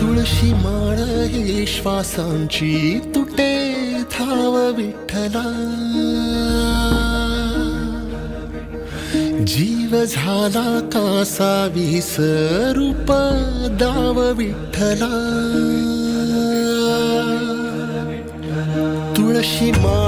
तुळशी माळ श्वासांची तुटे थाव विठ्ठला. जीव झाला कासा विस रूप दाव विठ्ठला. तुळशी माळ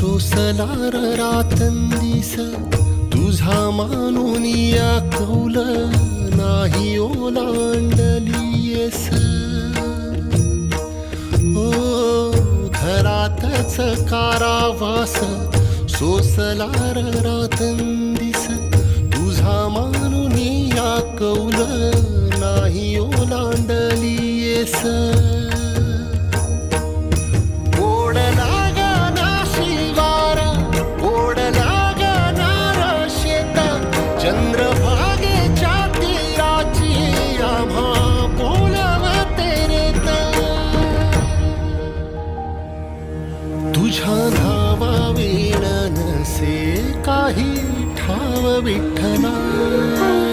सोसलार रातंदिस तुझा मानून या कौल नाही ओलांडलीस हो घरातच कारावास सोसलार रातंदिस तुझा मानून या कौल नाही ओलांडलीयस तुझ्या नावा नसे काही ठाव विठ्ठला.